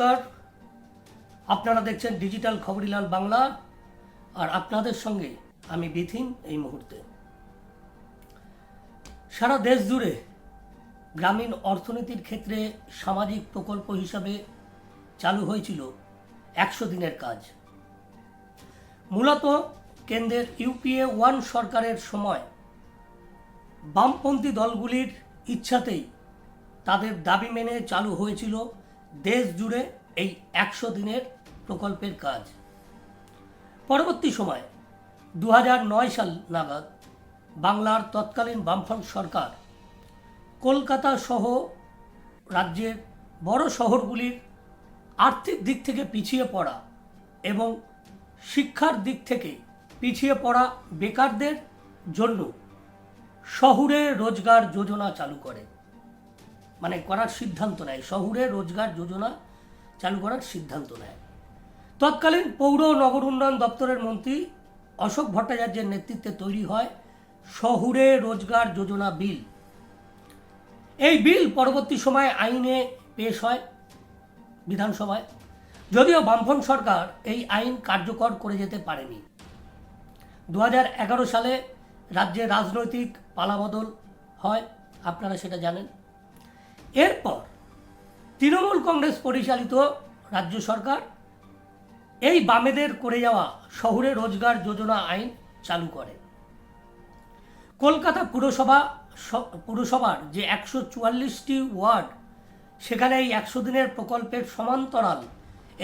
নমস্কার। আপনারা দেখছেন ডিজিটাল খবরিলাল বাংলা, আর আপনাদের সঙ্গে আমি বিথিন এই মুহূর্তে। সারা দেশ জুড়ে গ্রামীণ অর্থনীতির ক্ষেত্রে সামাজিক প্রকল্প হিসাবে চালু হয়েছিল একশো দিনের কাজ। মূলত কেন্দ্রের ইউপিএ ওয়ান সরকারের সময় বামপন্থী দলগুলির ইচ্ছাতেই তাদের দাবি মেনে চালু হয়েছিল দেশ জুড়ে এই একশো দিনের প্রকল্পের কাজ। পরবর্তী সময় দু নয় সাল নাগাদ বাংলার তৎকালীন বামফ্রন্ট সরকার কলকাতা সহ রাজ্যের বড় শহরগুলির আর্থিক দিক থেকে পিছিয়ে পড়া এবং শিক্ষার দিক থেকে পিছিয়ে পড়া বেকারদের জন্য শহুরে রোজগার যোজনা চালু করে। মানে করার সিদ্ধান্ত নেয়। শহুরে রোজগার যোজনা চালু করার সিদ্ধান্ত নেয়। তৎকালীন পৌর নগর উন্নয়ন দপ্তরের মন্ত্রী অশোক ভট্টাচার্যের নেতৃত্বে তৈরি হয় শহুরে রোজগার যোজনা বিল। এই বিল পরবর্তী সময়ে আইনে পেশ হয় বিধানসভায়। যদিও বামফন সরকার এই আইন কার্যকর করে যেতে পারেনি। দু হাজার এগারো সালে রাজ্যে রাজনৈতিক পালাবদল হয়। আপনারা সেটা জানেন। এরপর তৃণমূল কংগ্রেস পরিচালিত রাজ্য সরকার এই বামেদের করে যাওয়া শহুরে রোজগার যোজনা আইন চালু করে। কলকাতা পুরসভা পুরসভার যে একশো চুয়াল্লিশটি ওয়ার্ড, সেখানে এই একশো দিনের প্রকল্পের সমান্তরাল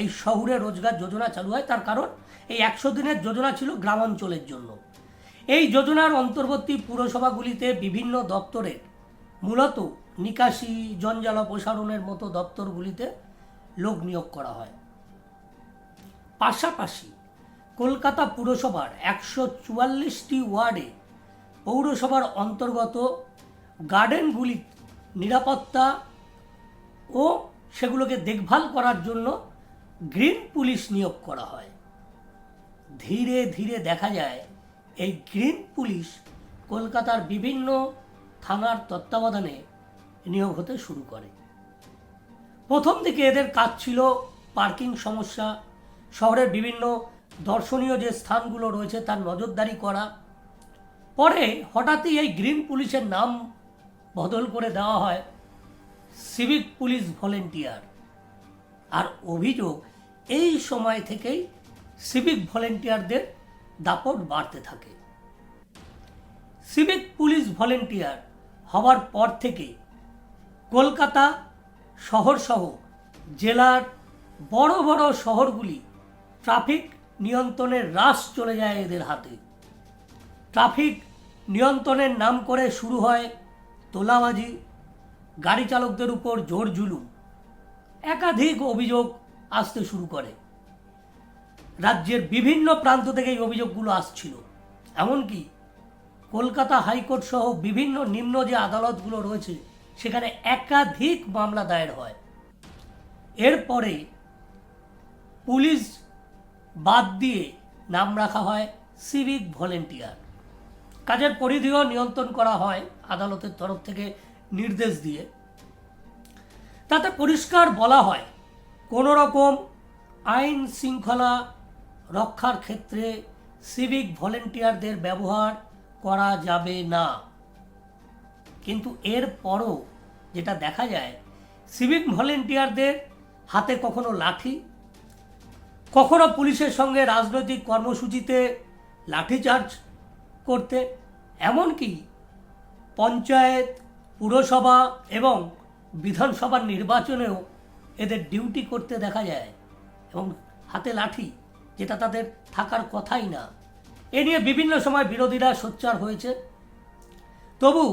এই শহুরে রোজগার যোজনা চালু হয়। তার কারণ এই একশো দিনের যোজনা ছিল গ্রামাঞ্চলের জন্য। এই যোজনার অন্তর্বর্তী পুরসভাগুলিতে বিভিন্ন দপ্তরের মূলত নিকাশি জঞ্জাল অপসারণের মতো দপ্তরগুলিতে লোক নিয়োগ করা হয়। পাশাপাশি কলকাতা পুরসভার একশো চুয়াল্লিশটি ওয়ার্ডে পৌরসভার অন্তর্গত গার্ডেনগুলি নিরাপত্তা ও সেগুলোকে দেখভাল করার জন্য গ্রিন পুলিশ নিয়োগ করা হয়। ধীরে ধীরে দেখা যায়, এই গ্রিন পুলিশ কলকাতার বিভিন্ন থানার তত্ত্বাবধানে নিয়োগ হতে শুরু করে। প্রথম দিকে এদের কাজ ছিল পার্কিং সমস্যা, শহরের বিভিন্ন দর্শনীয় যে স্থানগুলো রয়েছে তার নজরদারি করা। পরে হঠাৎই এই গ্রিন পুলিশের নাম বদল করে দেওয়া হয় সিভিক পুলিশ ভলেন্টিয়ার। আর অভিযোগ, এই সময় থেকেই সিভিক ভলেন্টিয়ারদের দাপট বাড়তে থাকে। সিভিক পুলিশ ভলেন্টিয়ার হওয়ার পর থেকে কলকাতা শহরসহ জেলার বড় বড় শহরগুলি ট্রাফিক নিয়ন্ত্রণের রাশ চলে যায় এদের হাতে। ট্রাফিক নিয়ন্ত্রণের নাম করে শুরু হয় তোলাবাজি, গাড়ি চালকদের উপর জোর জুলুম। একাধিক অভিযোগ আসতে শুরু করে। রাজ্যের বিভিন্ন প্রান্ত থেকে এই অভিযোগগুলো আসছিল। এমনকি কলকাতা হাইকোর্ট সহ বিভিন্ন নিম্ন যে আদালতগুলো রয়েছে সেখানে একাধিক মামলা দায়ের হয়। এরপরে পুলিশ বাদ দিয়ে নাম রাখা হয় সিভিক ভলেন্টিয়ার। কাজের পরিধিও নিয়ন্ত্রণ করা হয় আদালতের তরফ থেকে নির্দেশ দিয়ে। তাতে পরিষ্কার বলা হয়, কোনো রকম আইন শৃঙ্খলা রক্ষার ক্ষেত্রে সিভিক ভলেন্টিয়ারদের ব্যবহার করা যাবে না। কিন্তু এর পরও যেটা দেখা যায় সিভিক ভলেন্টিয়ারদের হাতে কখনো লাঠি, কখনো পুলিশের সঙ্গে রাজনৈতিক কর্মসূচিতে লাঠিচার্জ করতে, এমনকি পঞ্চায়েত, পুরসভা এবং বিধানসভার নির্বাচনেও এদের ডিউটি করতে দেখা যায় এবং হাতে লাঠি, যেটা তাদের থাকার কথাই না। এ নিয়ে বিভিন্ন সময় বিরোধীরা সোচ্চার হয়েছে। তবু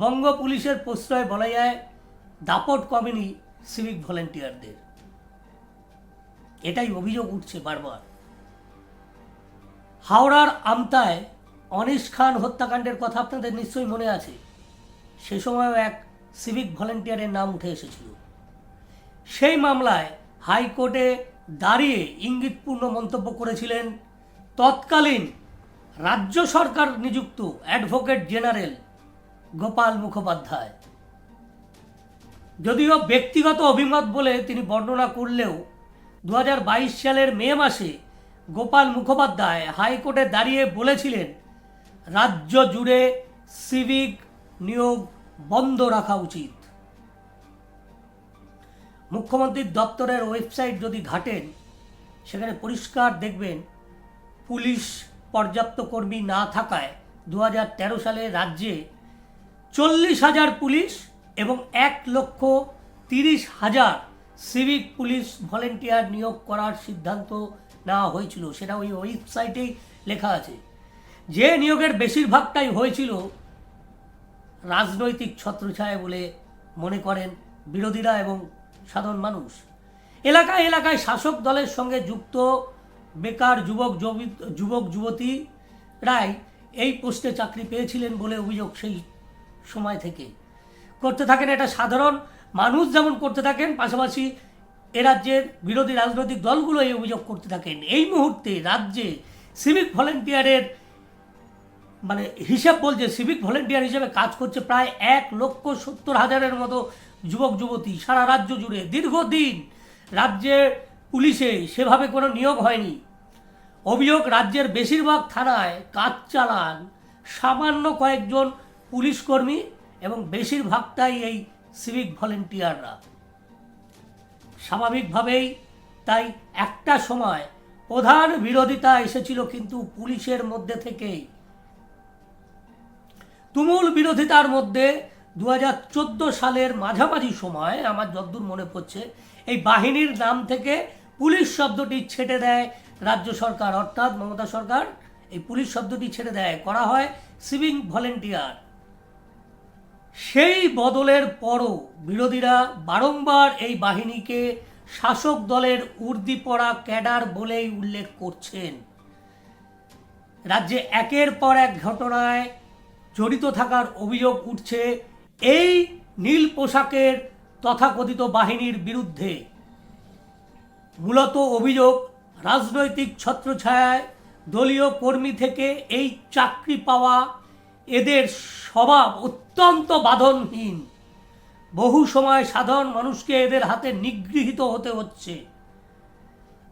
বঙ্গ পুলিশের প্রশ্রয় বলা যায় দাপট কমেনি সিভিক ভলেন্টিয়ারদের এটাই অভিযোগ উঠছে বারবার। হাওড়ার আমতায় অনিশ খান হত্যাকাণ্ডের কথা আপনাদের নিশ্চয়ই মনে আছে। সে সময়ও এক সিভিক ভলেন্টিয়ারের নাম উঠে এসেছিল। সেই মামলায় হাইকোর্টে দাঁড়িয়ে ইঙ্গিতপূর্ণ মন্তব্য করেছিলেন, তৎকালীন রাজ্য সরকার নিযুক্ত অ্যাডভোকেট জেনারেল গোপাল মুখোপাধ্যায়। যদিও ব্যক্তিগত অভিমত বলে তিনি বর্ণনা করলেও দু হাজার বাইশ সালের মে মাসে গোপাল মুখোপাধ্যায় হাইকোর্টে দাঁড়িয়ে বলেছিলেন, রাজ্য জুড়ে সিভিক নিয়োগ বন্ধ রাখা উচিত। মুখ্যমন্ত্রীর দপ্তরের ওয়েবসাইট যদি ঘাটেন, সেখানে পরিষ্কার দেখবেন, পুলিশ পর্যাপ্ত কর্মী না থাকায় দু হাজার তেরো সালে রাজ্যে চল্লিশ হাজার পুলিশ এবং এক লক্ষ তিরিশ হাজার সিভিক পুলিশ ভলেন্টিয়ার নিয়োগ করার সিদ্ধান্ত নেওয়া হয়েছিল। সেটা ওই ওয়েবসাইটেই লেখা আছে। যে নিয়োগের বেশিরভাগটাই হয়েছিল রাজনৈতিক ছত্রছায়া বলে মনে করেন বিরোধীরা এবং সাধারণ মানুষ। এলাকায় এলাকায় শাসক দলের সঙ্গে যুক্ত বেকার যুবক যুবি- যুবক যুবতীরাই এই পোস্টে চাকরি পেয়েছিলেন বলে অভিযোগ। সেই সময় থেকে। করতে থাকেন এটা সাধারণ মানুষ যেমন করতে থাকেন, পাশাপাশি এ রাজ্যের বিরোধী রাজনৈতিক দলগুলো এই অভিযোগ করতে থাকেন। এই মুহূর্তে রাজ্যে সিভিক ভলেন্টিয়ারের মানে হিসাব বলছে সিভিক ভলেন্টিয়ার হিসেবে কাজ করছে প্রায় এক লক্ষ সত্তর হাজারের মতো যুবক, যুবতী। সারা রাজ্য জুড়ে দীর্ঘদিন রাজ্যের পুলিশে সেভাবে কোনো নিয়োগ হয়নি। অভিযোগ, রাজ্যের বেশিরভাগ থানায় কাজ চালান সামান্য কয়েকজন পুলিশ কর্মী এবং বেশিরভাগটাই এই সিভিক ভলেন্টিয়াররা স্বাভাবিকভাবেই তাই একটা সময় প্রধান বিরোধিতা এসেছিল কিন্তু পুলিশের মধ্যে থেকেই। তুমুল বিরোধিতার মধ্যে দু হাজার চোদ্দ সালের মাঝামাঝি সময়, আমার যদ্দূর মনে পড়ছে, এই বাহিনীর নাম থেকে পুলিশ শব্দটি ছেটে দেয় রাজ্য সরকার। অর্থাৎ মমতা সরকার, এই পুলিশ শব্দটি ছেড়ে দেয়, করা হয় সিভিক ভলেন্টিয়ার সেই বদলের পরও বিরোধীরা বারংবার এই বাহিনীকে শাসক দলের উর্দি পড়া ক্যাডার বলেই উল্লেখ করছেন। রাজ্যে একের পর এক ঘটনায় জড়িত থাকার অভিযোগ উঠছে, এই নীল পোশাকের তথাকথিত বাহিনীর বিরুদ্ধে। মূলত অভিযোগ, রাজনৈতিক ছত্রছায়ায় দলীয় কর্মী থেকে এই চাকরি পাওয়া এদের স্বভাব অত্যন্ত বাঁধনহীন। বহু সময় সাধারণ মানুষকে এদের হাতে নিগৃহীত হতে হচ্ছে।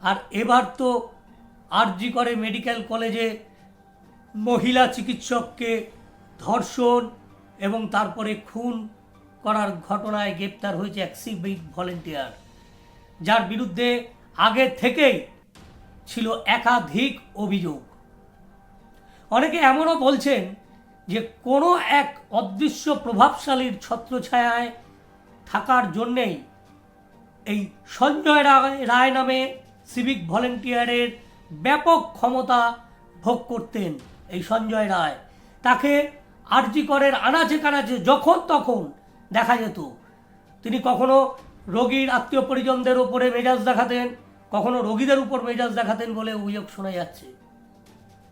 আর এবার তো আরজি করে মেডিকেল কলেজে মহিলা চিকিৎসককে ধর্ষণ এবং তারপরে খুন করার ঘটনায় গ্রেপ্তার হয়েছে এক সিভিক ভলেন্টিয়ার, যার বিরুদ্ধে আগে থেকেই ছিল একাধিক অভিযোগ। অনেকে এমনও বলছেন যে কোনো এক অদৃশ্য প্রভাবশালীর ছত্রছায়ায় থাকার জন্যেই এই সঞ্জয় রায় রায় নামে সিভিক ভলেন্টিয়ারের ব্যাপক ক্ষমতা ভোগ করতেন এই সঞ্জয় রায়। তাকে আরজি করের আনাচে কানাচে যখন তখন দেখা যেত। তিনি কখনো রোগীর আত্মীয় পরিজনদের উপরে মেজাজ দেখাতেন, কখনো রোগীদের উপর মেজাজ দেখাতেন বলে অভিযোগ শোনা যাচ্ছে।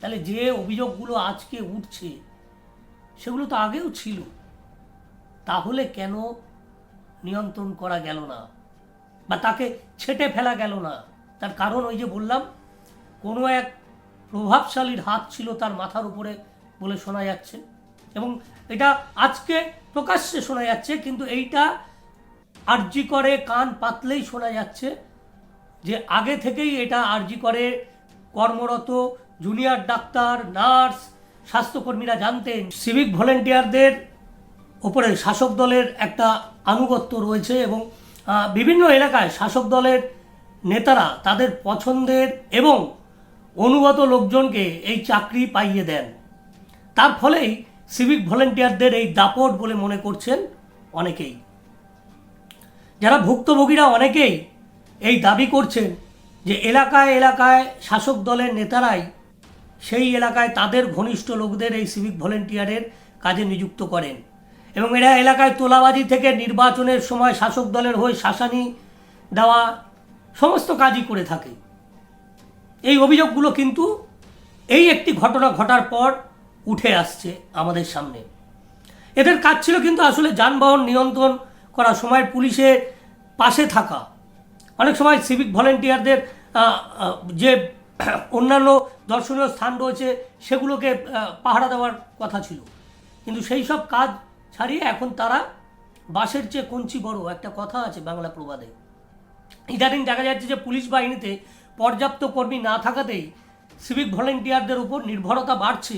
তাহলে যে অভিযোগগুলো আজকে উঠছে সেগুলো তো আগেও ছিল। তাহলে কেন নিয়ন্ত্রণ করা গেল না? বা তাকে ছেটে ফেলা গেল না? তার কারণ ওই যে বললাম, কোনো এক প্রভাবশালীর হাত ছিল তার মাথার উপরে বলে শোনা যাচ্ছে। এবং এটা আজকে প্রকাশ্যে শোনা যাচ্ছে, কিন্তু এইটা আরজি করে কান পাতলেই শোনা যাচ্ছে যে আগে থেকেই এটা আরজি করে কর্মরত, জুনিয়র ডাক্তার, নার্স স্বাস্থ্যকর্মীরা জানতেন সিভিক ভলেন্টিয়ারদের ওপরে শাসক দলের একটা আনুগত্য রয়েছে এবং বিভিন্ন এলাকায় শাসক দলের নেতারা তাদের পছন্দের এবং অনুগত লোকজনকে এই চাকরি পাইয়ে দেন। তার ফলেই সিভিক ভলেন্টিয়ারদের এই দাপট বলে মনে করছেন অনেকেই। যারা ভুক্তভোগীরা অনেকেই এই দাবি করছেন যে এলাকায় এলাকায় শাসক দলের নেতারাই সেই এলাকায় তাদের ঘনিষ্ঠ লোকদের এই সিভিক ভলেন্টিয়ারের কাজে নিযুক্ত করেন। এবং এরা এলাকায় তোলাবাজি থেকে নির্বাচনের সময় শাসক দলের হয়ে শাসানি দেওয়া সমস্ত কাজই করে থাকে। এই অভিযোগগুলো কিন্তু এই একটি ঘটনা ঘটার পর উঠে আসছে আমাদের সামনে। এদের কাজ ছিল কিন্তু আসলে যানবাহন নিয়ন্ত্রণ করা সময় পুলিশের পাশে থাকা। অনেক সময় সিভিক ভলেন্টিয়ারদের যে অন্যান্য দর্শনীয় স্থান রয়েছে, সেগুলোকে পাহারা দেওয়ার কথা ছিল। কিন্তু সেই সব কাজ ছাড়িয়ে এখন তারা বাসের চেয়ে কঞ্চি বড় একটা কথা আছে বাংলা প্রবাদে। ইদানিং দেখা যাচ্ছে যে পুলিশ বাহিনীতে পর্যাপ্ত কর্মী না থাকাতেই সিভিক ভলেন্টিয়ারদের উপর নির্ভরতা বাড়ছে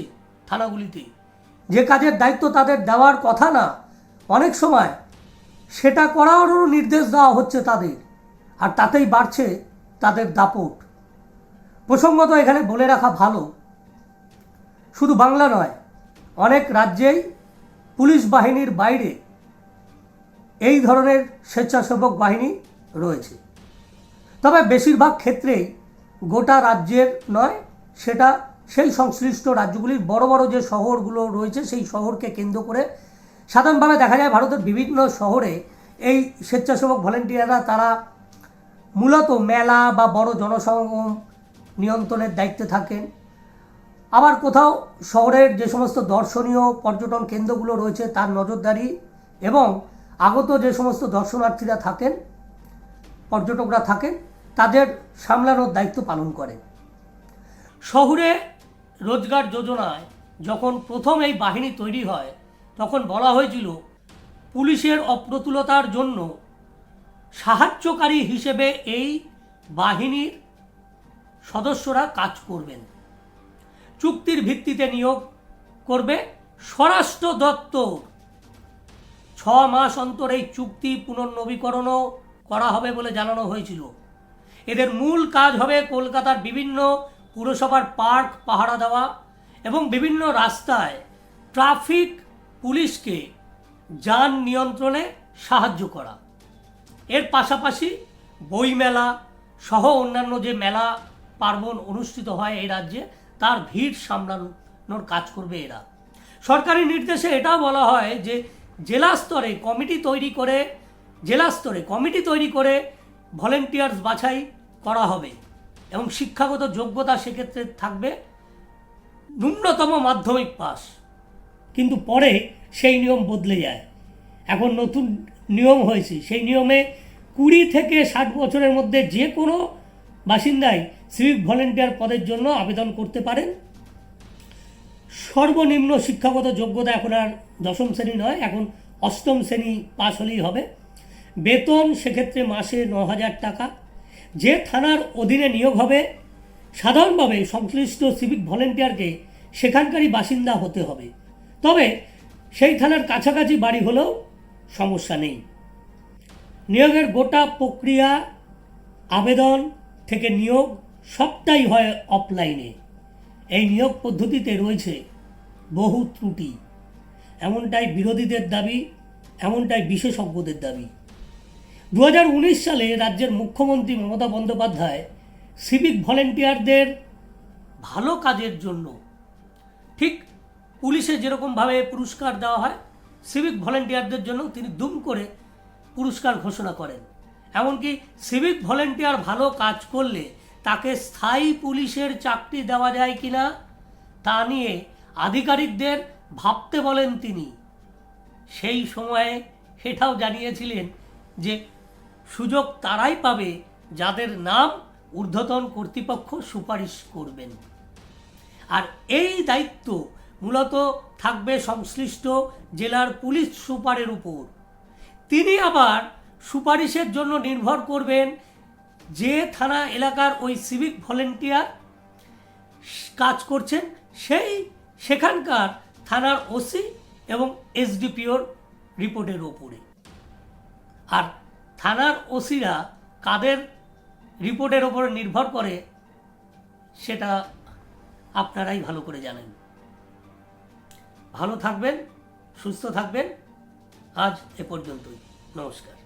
থানাগুলিতে। যে কাজের দায়িত্ব তাদের দেওয়ার কথা না, অনেক সময় সেটা করারও নির্দেশ দেওয়া হচ্ছে তাদের। আর তাতেই বাড়ছে তাদের দাপট। প্রসঙ্গত এখানে বলে রাখা ভালো। শুধু বাংলা নয়, অনেক রাজ্যেই পুলিশ বাহিনীর বাইরে এই ধরনের স্বেচ্ছাসেবক বাহিনী রয়েছে। তবে বেশিরভাগ ক্ষেত্রেই গোটা রাজ্যের নয়, সেটা সেই সংশ্লিষ্ট রাজ্যগুলির বড় বড় যে শহরগুলো রয়েছে, সেই শহরকে কেন্দ্র করে সাধারণভাবে দেখা যায় ভারতের বিভিন্ন শহরে এই স্বেচ্ছাসেবক ভলেন্টিয়াররা, তারা মূলত মেলা বা বড় জনসমাগম নিয়ন্ত্রণের দায়িত্বে থাকেন। আবার কোথাও শহরের যে সমস্ত দর্শনীয় পর্যটন কেন্দ্রগুলো রয়েছে, তার নজরদারি এবং আগত যে সমস্ত দর্শনার্থীরা থাকেন, পর্যটকরা থাকেন, তাদের সামলানোর দায়িত্ব পালন করেন। শহুরে রোজগার যোজনায় যখন প্রথম এই বাহিনী তৈরি হয়, তখন বলা হয়েছিল, পুলিশের অপ্রতুলতার জন্য সাহায্যকারী হিসেবে এই বাহিনীর সদস্যরা কাজ করবেন। চুক্তির ভিত্তিতে নিয়োগ করবে স্বরাষ্ট্র দপ্তর। ছ মাস অন্তর এই চুক্তি পুনর্নবীকরণও করা হবে বলে জানানো হয়েছিল। এদের মূল কাজ হবে কলকাতার বিভিন্ন পুরসভার পার্ক, পাহারা দেওয়া এবং বিভিন্ন রাস্তায় ট্রাফিক পুলিশকে যান নিয়ন্ত্রণে সাহায্য করা। এর পাশাপাশি বইমেলা সহ অন্যান্য যে মেলা পার্বণ অনুষ্ঠিত হয় এই রাজ্যে, তার ভিড় সামলানোর কাজ করবে এরা। সরকারি নির্দেশে এটাও বলা হয় যে, জেলা স্তরে কমিটি তৈরি করে, জেলা স্তরে কমিটি তৈরি করে ভলেন্টিয়ার্স বাছাই করা হবে এবং শিক্ষাগত যোগ্যতা সেক্ষেত্রে থাকবে ন্যূনতম মাধ্যমিক পাস। কিন্তু পরে সেই নিয়ম বদলে যায়। এখন নতুন নিয়ম হয়েছে। সেই নিয়মে কুড়ি থেকে ষাট বছরের মধ্যে যে কোনো বাসিন্দাই সিভিক ভলেন্টিয়ার পদের জন্য আবেদন করতে পারেন। সর্বনিম্ন শিক্ষাগত যোগ্যতা এখন আর দশম শ্রেণি নয়, এখন অষ্টম শ্রেণি পাশ হলেই হবে। বেতন সেক্ষেত্রে মাসে ন হাজার টাকা। যে থানার অধীনে নিয়োগ হবে, সাধারণভাবে সংশ্লিষ্ট সিভিক ভলেন্টিয়ারকে সেখানকারই বাসিন্দা হতে হবে। তবে সেই থানার কাছাকাছি বাড়ি হলেও সমস্যা নেই। নিয়োগের গোটা প্রক্রিয়া, আবেদন থেকে নিয়োগ সবটাই হয় অফলাইনে এই নিয়োগ পদ্ধতিতে রয়েছে বহু ত্রুটি। এমনটাই বিরোধীদের দাবি, এমনটাই বিশেষজ্ঞদের দাবি। দু হাজার উনিশ সালে রাজ্যের মুখ্যমন্ত্রী মমতা বন্দ্যোপাধ্যায় সিভিক ভলেন্টিয়ারদের ভালো কাজের জন্য ঠিক পুলিশে যেরকমভাবে পুরস্কার দেওয়া হয় সিভিক ভলেন্টিয়ারদের জন্য তিনি দুম করে পুরস্কার ঘোষণা করেন। এমনকি সিভিক ভলেন্টিয়ার ভালো কাজ করলে তাকে স্থায়ী পুলিশের চাকরি দেওয়া যায় কি না তা নিয়ে আধিকারিকদের ভাবতে বলেন তিনি। সেই সময়ে সেটাও জানিয়েছিলেন যে সুযোগ তারাই পাবে যাদের নাম ঊর্ধ্বতন কর্তৃপক্ষ সুপারিশ করবেন। আর এই দায়িত্ব মূলত থাকবে সংশ্লিষ্ট জেলার পুলিশ সুপারের উপর। তিনি আবার সুপারিশের জন্য নির্ভর করবেন যে থানা এলাকার ওই সিভিক ভলেন্টিয়ার কাজ করছেন, সেই সেখানকার থানার ওসি এবং এসডিপিওর রিপোর্টের ওপরে। আর থানার ওসিরা কাদের রিপোর্টের ওপরে নির্ভর করে, সেটা আপনারাই ভালো করে জানেন। ভালো থাকবেন, সুস্থ থাকবেন। আজ এ পর্যন্তই। নমস্কার।